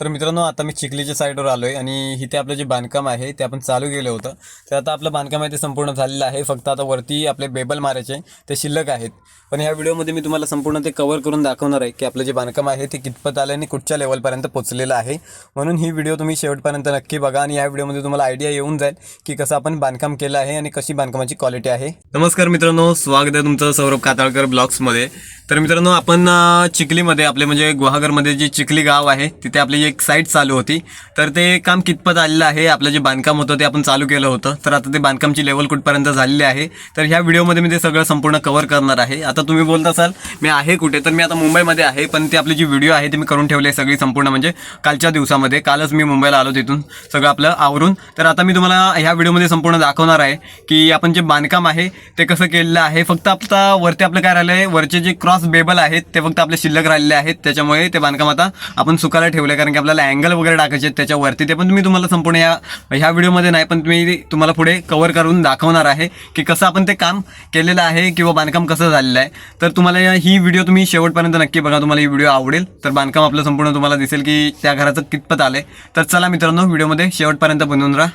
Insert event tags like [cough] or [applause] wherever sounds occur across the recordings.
तर मित्रांनो आता मी चिखलीच्या साईडवर आलो आहे आणि इथे आपलं जे बांधकाम आहे ते आपण चालू केलं होतं. तर आता आपलं बांधकाम आहे ते संपूर्ण झालेलं आहे. फक्त आता वरती आपले बेबल मारायचे ते शिल्लक आहेत. पण ह्या व्हिडिओमध्ये मी तुम्हाला संपूर्ण ते कवर करून दाखवणार आहे की आपलं जे बांधकाम आहे ते कितपत आलं आणि कुठच्या लेवलपर्यंत पोचलेलं आहे. म्हणून ही व्हिडिओ तुम्ही शेवटपर्यंत नक्की बघा आणि या व्हिडिओमध्ये तुम्हाला आयडिया येऊन जाईल की कसं आपण बांधकाम केलं आहे आणि कशी बांधकामाची क्वालिटी आहे. नमस्कार मित्रांनो स्वागत आहे तुमचं सौरभ काताळकर ब्लॉग्समध्ये. तर मित्रांनो आपण चिखलीमध्ये आपले म्हणजे गुहागरमध्ये जे चिखली गाव आहे तिथे आपली एक साईट चालू होती. तर ते काम कितपत आलेलं आहे आपलं जे बांधकाम होतं ते आपण चालू केलं होतं. तर आता ते बांधकामची लेवल कुठपर्यंत झालेली आहे तर ह्या व्हिडिओमध्ये मी ते सगळं संपूर्ण कव्हर करणार आहे. आता तुम्ही बोलत असाल मी आहे कुठे? तर मी आता मुंबईमध्ये आहे पण ते आपली जी व्हिडिओ आहे ती मी करून ठेवली आहे सगळी संपूर्ण. म्हणजे कालच्या दिवसामध्ये कालच मी मुंबईला आलो तिथून सगळं आपलं आवरून. तर आता मी तुम्हाला ह्या व्हिडिओमध्ये संपूर्ण दाखवणार आहे की आपण जे बांधकाम आहे ते कसं केलेलं आहे. फक्त आता वरती आपलं काय राहिलं आहे वरचे जे क्रॉस बेबल आहेत ते फक्त आपले शिल्लक राहिलेले आहेत. त्याच्यामुळे ते बांधकाम आता आपण सुकायला ठेवलं कारण की आपल्याला अँगल वगैरे टाकायचे आहेत त्याच्यावरती. ते पण मी तुम्हाला संपूर्ण या ह्या व्हिडिओमध्ये नाही पण तुम्ही तुम्हाला पुढे कवर करून दाखवणार आहे की कसं आपण ते काम केलेलं आहे किंवा बांधकाम कसं झालेलं आहे. तर तुम्हाला या- ही व्हिडिओ तुम्ही शेवटपर्यंत नक्की बघा तुम्हाला ही व्हिडिओ आवडेल. तर बांधकाम आपलं संपूर्ण तुम्हाला दिसेल की त्या घराचं कितपत आलं तर चला मित्रांनो व्हिडिओमध्ये शेवटपर्यंत बनवून राहा.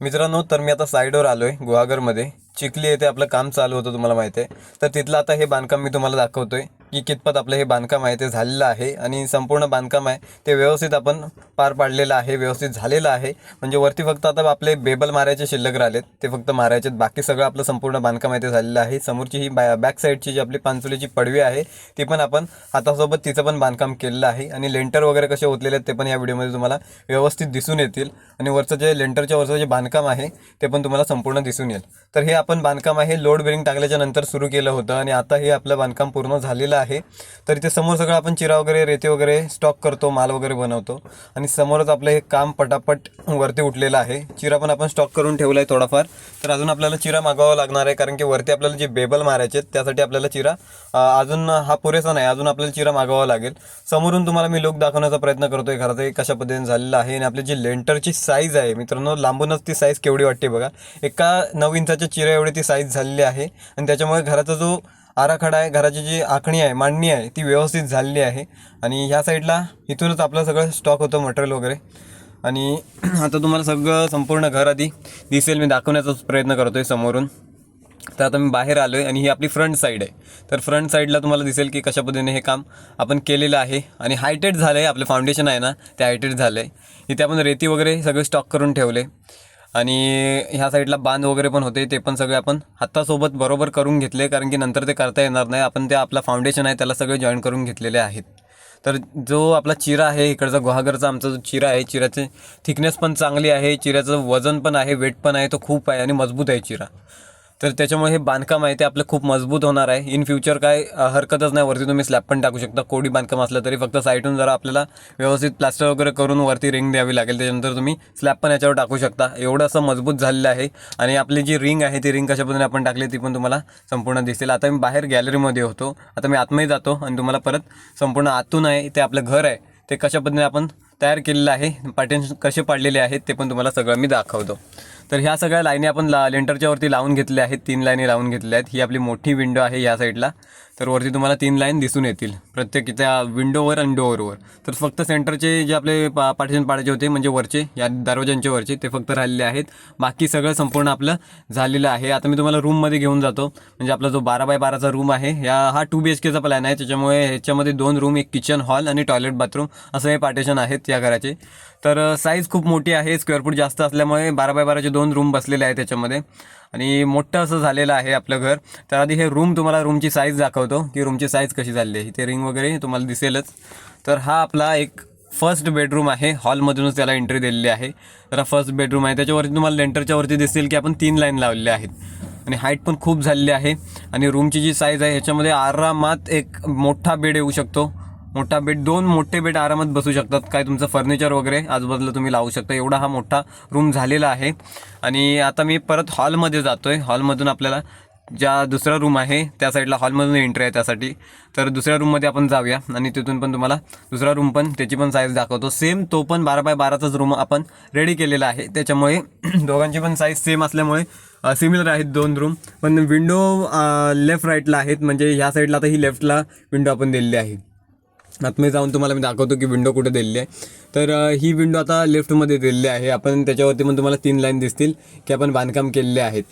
मित्रांनो तर मी आता साईडवर आलो आहे गुहागरमध्ये. चिखली येथे आपलं काम चालू होतं तुम्हाला माहिती आहे. तर तिथलं आता हे बांधकाम मी तुम्हाला दाखवतोय. की कितपत आपलं हे बांधकाम आहे ते झालेलं आहे आणि संपूर्ण बांधकाम आहे ते व्यवस्थित आपण पार पाडलेलं आहे व्यवस्थित झालेलं आहे. म्हणजे वरती फक्त आता आपले बेबल मारायचे शिल्लक राहिलेत ते फक्त मारायचे बाकी सगळं आपलं संपूर्ण बांधकाम आहे ते झालेलं आहे. समोरची ही बॅ बॅक साईडची जी आपली पांचुलीची पडवी आहे ती पण आपण हातासोबत तिचं पण बांधकाम केलेलं आहे. आणि लेंटर वगैरे कसे ओतलेले आहेत ते पण या व्हिडिओमध्ये तुम्हाला व्यवस्थित दिसून येतील. आणि वरचं जे लेंटरच्या वरचं जे बांधकाम आहे ते पण तुम्हाला संपूर्ण दिसून येईल. तर हे आपण बांधकाम आहे लोड बेरिंग टाकल्याच्या नंतर सुरू केलं होतं आणि आता हे आपलं बांधकाम पूर्ण झालेलं आहे. आहे. तर इथे समोर सगळं आपण चिरा वगैरे रेते वगैरे स्टॉक करतो माल वगैरे बनवतो. आणि समोरच आपलं हे काम पटापट वरती उठलेलं आहे. चिरा पण आपण स्टॉक करून ठेवला आहे थोडाफार. तर अजून आपल्याला चिरा मागवावा लागणार आहे कारण की वरती आपल्याला जे बेबल मारायचे आहेत त्यासाठी आपल्याला चिरा अजून हा पुरेसा नाही. अजून आपल्याला चिरा मागवावा लागेल. समोरून तुम्हाला मी लोक दाखवण्याचा प्रयत्न करतो आहे घरात कशा पद्धतीने झालेलं आहे आणि आपली जी लेंटरची साईज आहे मित्रांनो लांबूनच ती साईज केवढी वाटते बघा. एका नऊ इंचाच्या चिरा एवढी ती साईज झालेली आहे. आणि त्याच्यामुळे घराचा जो आराखडा आहे घराची जी आखणी आहे मांडणी आहे ती व्यवस्थित झालेली आहे. आणि ह्या साईडला इथूनच आपलं सगळं स्टॉक होतं मटेरियल वगैरे. आणि [clears throat] आता तुम्हाला सगळं संपूर्ण घर आधी दिसेल मी दाखवण्याचाच प्रयत्न करतो आहे समोरून. तर आता मी बाहेर आलो आहे आणि ही आपली फ्रंट साईड आहे. तर फ्रंट साईडला तुम्हाला दिसेल की कशा पद्धतीने हे काम आपण केलेलं आहे. आणि हायटेड झालं आहे आपलं फाउंडेशन आहे ना ते हायटेड झालं आहे इथे आपण रेती वगैरे सगळे स्टॉक करून ठेवले. आणि ह्या साईडला बांध वगैरे पण होते ते पण सगळे आपण हातासोबत बरोबर करून घेतले कारण की नंतर ते करता येणार नाही. आपण ते आपला फाउंडेशन आहे त्याला सगळे जॉईन करून घेतलेले आहेत. तर जो आपला चिरा आहे इकडचा गुहागरचा आमचा जो चिरा आहे चिराचे थिकनेस पण चांगली आहे चिऱ्याचं वजन पण आहे वेट पण आहे तो खूप आहे आणि मजबूत आहे चिरा. तर त्याच्यामुळे हे बांधकाम आहे ते आपलं खूप मजबूत होणार आहे. इन फ्युचर काय हरकतच नाही वरती तुम्ही स्लॅब पण टाकू शकता. कोडी बांधकाम असलं तरी फक्त साईडून जरा आपल्याला व्यवस्थित प्लास्टर वगैरे करून वरती रिंग द्यावी लागेल. त्याच्यानंतर तुम्ही स्लॅब पण याच्यावर टाकू शकता. एवढं असं मजबूत झालेलं आहे. आणि आपली जी रिंग आहे ती रिंग कशा पद्धतीने आपण टाकली ती पण तुम्हाला संपूर्ण दिसेल. आता मी बाहेर गॅलरीमध्ये होतो. आता मी आतमध्ये जातो आणि तुम्हाला परत संपूर्ण आतून आहे ते आपलं घर आहे ते कशा पद्धतीने आपण तयार केलेलं आहे. पार्टेन्स कसे पाडलेले आहेत ते पण तुम्हाला सगळं मी दाखवतो. तर ह्या सगळ्या लाईनी आपण ला लेंटरच्यावरती लावून घेतल्या आहेत. तीन लाईनी लावून घेतल्या आहेत. ही आपली मोठी विंडो आहे या साईडला तर वरती तुम्हाला तीन लाईन दिसून येतील. प्रत्येक त्या विंडोवर आणि डोअरवर तर फक्त सेंटरचे जे आपले पा पार्टिशन पाडायचे होते म्हणजे वरचे या दरवाजांचे वरचे ते फक्त राहिलेले आहेत. बाकी सगळं संपूर्ण आपलं झालेलं आहे. आता मी तुम्हाला रूममध्ये घेऊन जातो. म्हणजे आपला जो बारा बाय बाराचा रूम आहे या हा टू बी एच केचा प्लॅन आहे. त्याच्यामुळे ह्याच्यामध्ये दोन रूम एक किचन हॉल आणि टॉयलेट बाथरूम असं हे पार्टिशन आहेत या घराचे. तर साईज खूप मोठी आहे. स्क्वेअर फूट जास्त असल्यामुळे बारा बाय बाराचे दोन रूम बसलेले आहेत त्याच्यामध्ये. आणि मोठं असं झालेलं आहे आपलं घर. तर आधी हे रूम तुम्हाला रूमची साईज दाखवतो की रूमची साईज कशी झाली आहे. इथे रिंग वगैरे तुम्हाला दिसेलच. तर हा आपला एक फर्स्ट बेडरूम आहे. हॉलमधूनच त्याला एंट्री दिलेली आहे. तर हा फर्स्ट बेडरूम आहे. त्याच्यावरती तुम्हाला लेंटरच्या वरती दिसेल की आपण तीन लाईन लावलेल्या आहेत. आणि हाईट पण खूप झालेली आहे. आणि रूमची जी साईज आहे ह्याच्यामध्ये आरामात एक मोठा बेड येऊ शकतो. मोठा बेड दोन मोठे बेड आरामात बसू शकतात. काय तुमचं फर्निचर वगैरे आजूबाजूला तुम्ही लावू शकता. एवढा हा मोठा रूम झालेला आहे. आणि आता मी परत हॉलमध्ये जातो आहे हॉलमधून आपल्याला ज्या दुसरा रूम आहे त्या साईडला हॉलमधून एंट्री आहे त्यासाठी. तर दुसऱ्या रूममध्ये आपण जाऊया. आणि तिथून पण तुम्हाला दुसरा रूम पण त्याची पण साईज दाखवतो. सेम तो पण बारा बाय बाराचाच रूम आपण रेडी केलेला आहे. त्याच्यामुळे [clears throat] दोघांची पण साईज सेम असल्यामुळे सिमिलर आहेत दोन रूम पण विंडो लेफ्ट राईटला आहेत. म्हणजे ह्या साईडला आता ही लेफ्टला विंडो आपण दिलेली आहे. आतमध्ये जाऊन तुम्हाला मी दाखवतो की विंडो कुठे दिलेली आहे. तर ही विंडो आता लेफ्टमध्ये दिलेली आहे. आपण त्याच्यावरती पण तुम्हाला तीन लाईन दिसतील की आपण बांधकाम केलेले आहेत.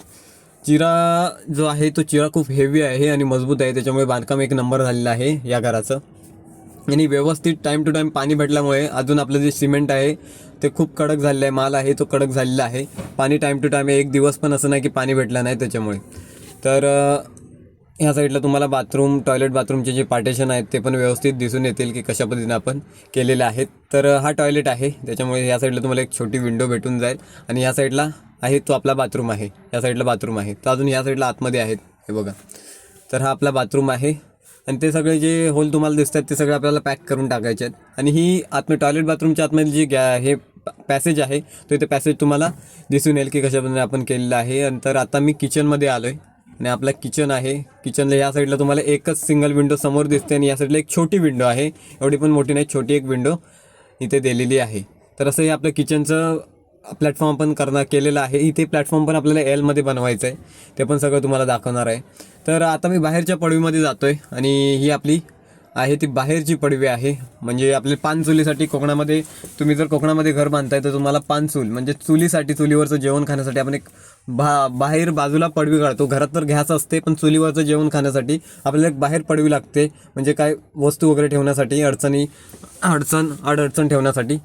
चिरा जो आहे तो चिरा खूप हेवी आहे आणि मजबूत आहे. त्याच्यामुळे बांधकाम एक नंबर झालेलं आहे या घराचं. आणि व्यवस्थित टाईम टू टाईम पाणी भेटल्यामुळे अजून आपलं जे सिमेंट आहे ते खूप कडक झालेलं आहे. माल आहे तो कडक झालेला आहे. पाणी टाईम टू टाईम एक दिवस पण असं नाही की पाणी भेटलं नाही त्याच्यामुळे. तर ह्या साईडला तुम्हाला बाथरूम टॉयलेट बाथरूमचे जे पार्टेशन आहेत ते पण व्यवस्थित दिसून येतील की कशा पद्धतीने आपण केलेले आहेत. तर हा टॉयलेट आहे. त्याच्यामुळे ह्या साईडला तुम्हाला एक छोटी विंडो भेटून जाईल. आणि ह्या साईडला आहे तो आपला बाथरूम आहे. या साईडला बाथरूम आहे. तर अजून ह्या साईडला आतमध्ये आहेत. हे बघा. तर हा आपला बाथरूम आहे. आणि ते सगळे जे होल तुम्हाला दिसत आहेत ते सगळे आपल्याला पॅक करून टाकायचे आहेत. आणि ही आतमध्ये टॉयलेट बाथरूमच्या आतमध्ये जी गॅ हे पॅसेज आहे तो इथे पॅसेज तुम्हाला दिसून येईल की कशा पद्धतीने आपण केलेलं आहे. आणि तर आता मी किचनमध्ये आलो आहे आणि आपला किचन आहे. किचनला या साईडला तुम्हाला एकच सिंगल विंडो समोर दिसते आणि या साईडला एक छोटी विंडो आहे. एवढी पण मोठी नाही छोटी एक विंडो इथे दिलेली आहे. तर असं हे आपलं किचनचं प्लॅटफॉर्म पण करणार केलेलं आहे. इथे प्लॅटफॉर्म पण आपल्याला एलमध्ये बनवायचं आहे ते पण सगळं तुम्हाला दाखवणार आहे. तर आता मी बाहेरच्या पडवीमध्ये जातो आहे आणि ही आपली आहे ती बाहेरची पडवी आहे. म्हणजे आपले पान चुलीसाठी कोकणामध्ये तुम्ही जर कोकणामध्ये घर बांधताय तर तुम्हाला पान चूल म्हणजे चुलीसाठी चुलीवरचं जेवण खाण्यासाठी आपण एक बा बाहेर बाजूला पडवी काढतो. घरात तर घ्यास असते पण चुलीवरचं जेवण खाण्यासाठी आपल्याला एक बाहेर पडवी लागते. म्हणजे काय वस्तू वगैरे ठेवण्यासाठी अडचणी अडचण अडचण ठेवण्यासाठी.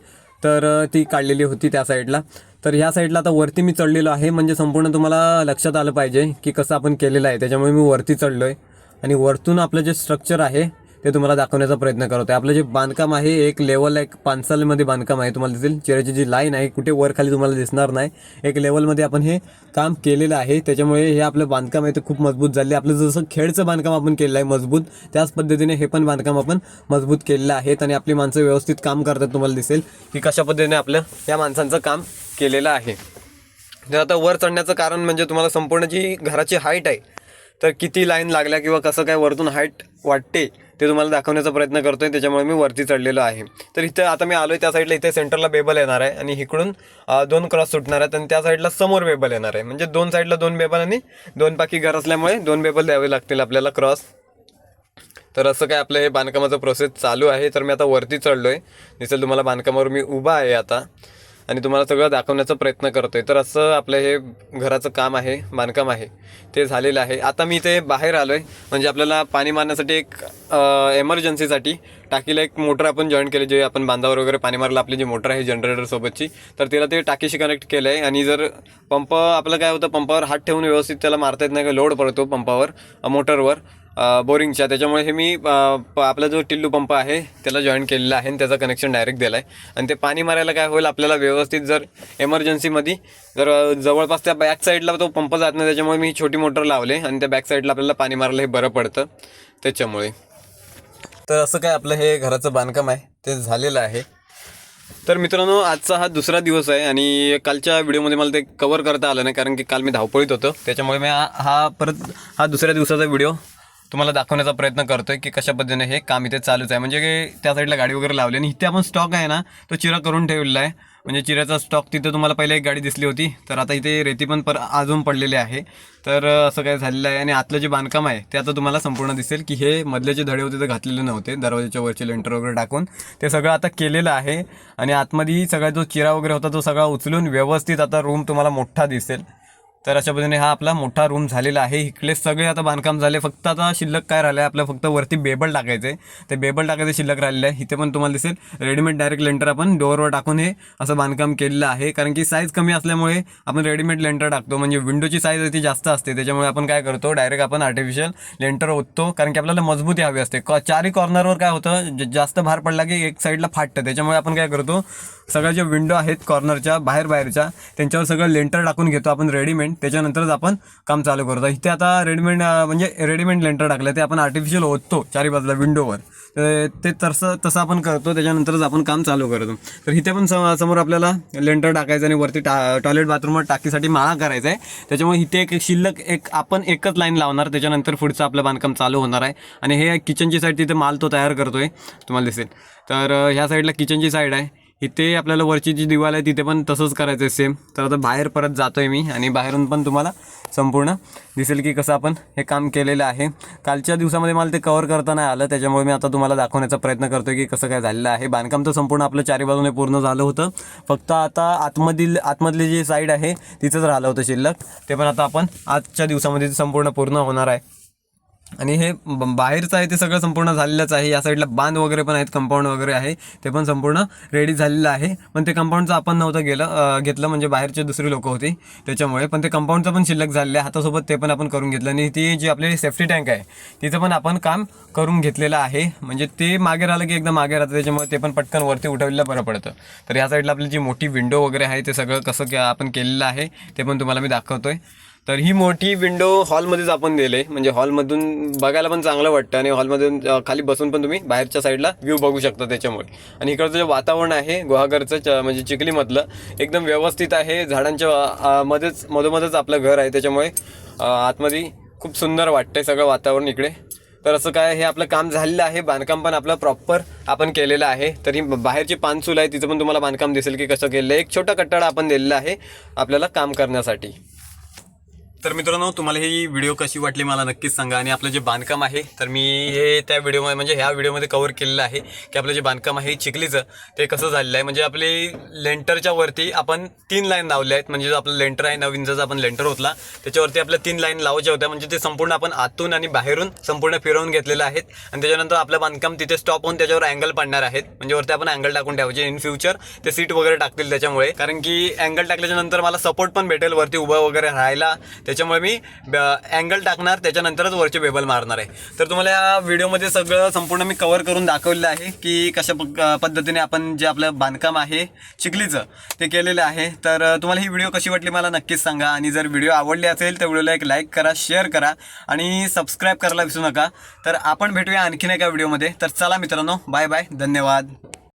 तर ती काढलेली होती त्या साईडला. तर ह्या साईडला आता वरती मी चढलेलो आहे. म्हणजे संपूर्ण तुम्हाला लक्षात आलं पाहिजे की कसं आपण केलेलं आहे. त्याच्यामुळे मी वरती चढलो आहे आणि वरतून आपलं जे स्ट्रक्चर आहे ते तुम्हाला दाखवण्याचा प्रयत्न करतो आहे आपलं जे बांधकाम आहे एक लेवल एक पानसालमध्ये बांधकाम आहे. तुम्हाला दिसेल चेहऱ्याची जी लाईन आहे कुठे वर खाली तुम्हाला दिसणार नाही. एक लेवलमध्ये आपण हे काम केलेलं आहे. त्याच्यामुळे हे आपलं बांधकाम आहे ते खूप मजबूत झाले. आपलं जसं खेळचं बांधकाम आपण केलेलं आहे मजबूत. त्याच पद्धतीने हे पण बांधकाम आपण मजबूत केलेलं आहे आणि आपली माणसं व्यवस्थित काम करतात तुम्हाला दिसेल की कशा पद्धतीने आपलं या माणसांचं काम केलेलं आहे. तर आता वर चढण्याचं कारण म्हणजे तुम्हाला संपूर्ण जी घराची हाईट आहे तर किती लाईन लागल्या किंवा कसं काय वरतून हाईट वाटते ते तुम्हाला दाखवण्याचा प्रयत्न करतोय त्याच्यामुळे मी वरती चढलेलो आहे. तर इथे आता मी आलो आहे त्या साईडला इथे सेंटरला बेबल येणार आहे आणि इकडून दोन क्रॉस सुटणार आहेत आणि त्या साईडला समोर बेबल येणार आहे. म्हणजे दोन साईडला दोन बेबल आणि दोन पाकी घर असल्यामुळे दोन बेबल द्यावे लागतील आपल्याला क्रॉस. तर असं काय आपलं हे बांधकामाचं प्रोसेस चालू आहे. तर मी आता वरती चढलो आहे दिसेल तुम्हाला बांधकामावर मी उभा आहे आता. आणि तुम्हाला सगळं दाखवण्याचा प्रयत्न करतोय. तर असं आपलं हे घराचं काम आहे बांधकाम आहे. ते झालेलं आहे. आता मी इथे बाहेर आलो आहे म्हणजे आपल्याला पाणी मारण्यासाठी एक एमर्जन्सीसाठी टाकीला एक मोटर आपण जॉईन केली जे आपण बांधावर वगैरे पाणी मारलं आपली जी मोटर आहे जनरेटरसोबतची तर तिला ते टाकीशी कनेक्ट केलं आहे आणि जर पंप आपलं काय होतं पंपावर हात ठेवून व्यवस्थित त्याला मारता येत नाही का लोड पडतो पंपावर मोटरवर बोरिंगच्या त्याच्यामुळे हे मी प- आपला जो टिल्लू पंप आहे त्याला जॉईन केलेला आहे आणि त्याचं कनेक्शन डायरेक्ट दिला आहे आणि ते पाणी मारायला काय होईल आपल्याला व्यवस्थित जर एमर्जन्सीमध्ये जर जवळपास त्या बॅक साईडला तो पंप जात नाही त्याच्यामुळे मी छोटी मोटर लावले आणि त्या बॅक साईडला आपल्याला पाणी मारायला हे बरं पडतं त्याच्यामुळे. तर असं काय आपलं हे घराचं बांधकाम आहे ते झालेलं आहे. तर मित्रांनो आजचा हा दुसरा दिवस आहे आणि कालच्या व्हिडिओमध्ये मला ते कवर करता आलं नाही कारण की काल मी धावपळीत होतो. त्याच्यामुळे मी हा हा परत हा दुसऱ्या दिवसाचा व्हिडिओ तुम्हाला दाखवण्याचा प्रयत्न करतोय की कशा पद्धतीने हे काम इथे चालूच आहे. म्हणजे त्या साईडला गाडी वगैरे लावली आणि इथे आपण स्टॉक आहे ना तो चिरा करून ठेवलेला आहे. म्हणजे चिऱ्याचा स्टॉक तिथे तुम्हाला पहिले एक गाडी दिसली होती तर आता इथे रेती पण पर अजून पडलेली आहे. तर असं काय झालेलं आहे आणि आतलं जे बांधकाम आहे ते आता तुम्हाला संपूर्ण दिसेल की हे मधले जे धडे होते ते घातलेले नव्हते दरवाजाच्या वरचे लेंटर वगैरे टाकून. ते सगळं आता केलेलं आहे आणि आतमध्ये सगळा जो चिरा वगैरे होता तो सगळा उचलून व्यवस्थित आता रूम तुम्हाला मोठा दिसेल. तर अशा पद्धतीने हा आपला मोठा रूम झालेला आहे. इकडे सगळे आता बांधकाम झाले. फक्त आता शिल्लक काय राहिलं आहे आपलं फक्त वरती बेबल टाकायचं आहे ते बेबल टाकायचं शिल्लक राहिलेलं आहे. इथे पण तुम्हाला दिसेल रेडीमेड डायरेक्ट लेंटर आपण डोअरवर टाकून हे असं बांधकाम केलेलं आहे. कारण की साईज कमी असल्यामुळे आपण रेडीमेड लेंटर टाकतो. म्हणजे विंडोची साईज ती जास्त असते. त्याच्यामुळे आपण काय करतो? डायरेक्ट आपण आर्टिफिशियल लेंटर ओततो. कारण की आपल्याला मजबूती हवी असते. क- चारही कॉर्नरवर काय होतं? जास्त भार पडला की एक साईडला फाटतं. त्याच्यामुळे आपण काय करतो? सगळ्या ज्या विंडो आहेत कॉर्नरच्या बाहेर बाहेरच्या त्यांच्यावर सगळं लेंटर टाकून घेतो. आपण रेडीमेड त्याच्यानंतरच आपण काम चालू करतो. इथे आता रेडीमेड म्हणजे रेडीमेड लेंटर टाकलं ते आपण आर्टिफिशियल ओततो चारी बाजूला विंडोवर ते तसं तसं आपण करतो त्याच्यानंतरच आपण काम चालू करतो. तर इथे पण सम- समोर आपल्याला लेंटर टाकायचं आणि वरती टा टॉयलेट बाथरूमवर टाकीसाठी माळा करायचा आहे त्याच्यामुळे इथे एक शिल्लक एक आपण एकच लाईन लावणार. त्याच्यानंतर पुढचं आपलं बांधकाम चालू होणार आहे. आणि हे किचनची साईड तिथे माल तो तयार करतो आहे तुम्हाला दिसेल. तर ह्या साईडला किचनची साईड आहे. इथे आपल्याला वरची जी दिवाल आहे तिथे पण तसंच करायचं आहे सेम तर आता बाहेर परत जातो आहे मी आणि बाहेरून पण तुम्हाला संपूर्ण दिसेल की कसं आपण हे काम केलेलं आहे. कालच्या दिवसामध्ये मला ते कवर करता नाही आलं त्याच्यामुळे मी आता तुम्हाला दाखवण्याचा प्रयत्न करतो की कसं काय झालेलं आहे. बांधकाम तर संपूर्ण आपलं चारी बाजूने पूर्ण झालं होतं. फक्त आता आतमधील आतमधली जी साईड आहे तिथंच राहिलं होतं शिल्लक. ते पण आता आपण आजच्या दिवसामध्ये संपूर्ण पूर्ण होणार आहे. आणि हे बाहेरचं आहे ते सगळं संपूर्ण झालेलंच आहे. या साईडला बांध वगैरे पण आहेत कंपाऊंड वगैरे आहे. ते पण संपूर्ण रेडी झालेलं आहे. पण ते कंपाऊंडचं आपण नव्हतं गेलं घेतलं. म्हणजे बाहेरचे दुसरी लोकं होती त्याच्यामुळे. पण ते कंपाऊंडचं पण शिल्लक झालेलं आहे. हातासोबत ते पण आपण करून घेतलं. आणि ती जी आपली सेफ्टी टँक आहे तिचं पण आपण काम करून घेतलेलं आहे. म्हणजे ते मागे राहिलं की एकदम मागे राहतं. त्याच्यामुळे ते पण पटकन वरती उठवलेलं बरं पडतं. तर या साईडला आपली जी मोठी विंडो वगैरे आहे ते सगळं कसं आपण केलेलं आहे ते पण तुम्हाला मी दाखवतो आहे तर ही मोठी विंडो हॉलमध्येच आपण दिले म्हणजे हॉलमधून बघायला पण चांगलं वाटतं आणि हॉलमधून खाली बसून पण तुम्ही बाहेरच्या साईडला व्ह्यू बघू शकता त्याच्यामुळे. आणि इकडचं जे वातावरण आहे गुहागरचं च- म्हणजे चिखलीमधलं एकदम व्यवस्थित आहे. झाडांच्या मध्येच मधोमधच आपलं घर आहे. त्याच्यामुळे आतमध्ये खूप सुंदर वाटतंय सगळं वातावरण इकडे. तर असं काय हे आपलं काम झालेलं आहे. बांधकाम पण आपलं प्रॉपर आपण केलेलं आहे. तर ही बाहेरची पानचूल आहे तिचं पण तुम्हाला बांधकाम दिसेल की कसं केलेलं आहे एक छोटा कट्टाळा आपण दिलेला आहे आपल्याला काम करण्यासाठी. तर मित्रांनो तुम्हाला ही व्हिडिओ कशी वाटली मला नक्कीच सांगा आणि आपलं जे बांधकाम आहे तर मी हे त्या व्हिडिओमध्ये म्हणजे ह्या व्हिडिओमध्ये कवर केलेलं आहे की आपलं जे बांधकाम आहे चिखलीचं ते कसं झालेलं आहे. म्हणजे आपले लेंटरच्या वरती आपण तीन लाईन लावले आहेत. म्हणजे जो आपलं लेंटर आहे नवीन जर आपण लेंटर होतला त्याच्यावरती आपल्या तीन लाईन लावायच्या होत्या म्हणजे ते संपूर्ण आपण आतून आणि बाहेरून संपूर्ण फिरवून घेतलेलं आहेत. आणि त्याच्यानंतर आपलं बांधकाम तिथे स्टॉप होऊन त्याच्यावर अँगल पडणार आहेत. म्हणजे वरती आपण अँगल टाकून ठेवायचे. इन फ्युचर ते सीट वगैरे टाकतील त्याच्यामुळे. कारण की अँगल टाकल्याच्या नंतर मला सपोर्ट पण भेटेल. वरती उभं वगैरे राहायला. त्याच्यामुळे मी अँगल टाकणार त्याच्यानंतरच वरचे बेबल मारणार आहे. तर तुम्हाला या व्हिडिओमध्ये सगळं संपूर्ण मी कवर करून दाखवलेलं आहे की कशा पद्धतीने आपण जे आपलं बांधकाम आहे चिखलीचं ते केलेलं आहे. तर तुम्हाला ही व्हिडिओ कशी वाटली मला नक्कीच सांगा. आणि जर व्हिडिओ आवडली असेल तर व्हिडिओला एक लाईक करा शेअर करा आणि सबस्क्राईब करायला विसरू नका. तर आपण भेटूया आणखीन एका व्हिडिओमध्ये तर चला मित्रांनो बाय बाय धन्यवाद.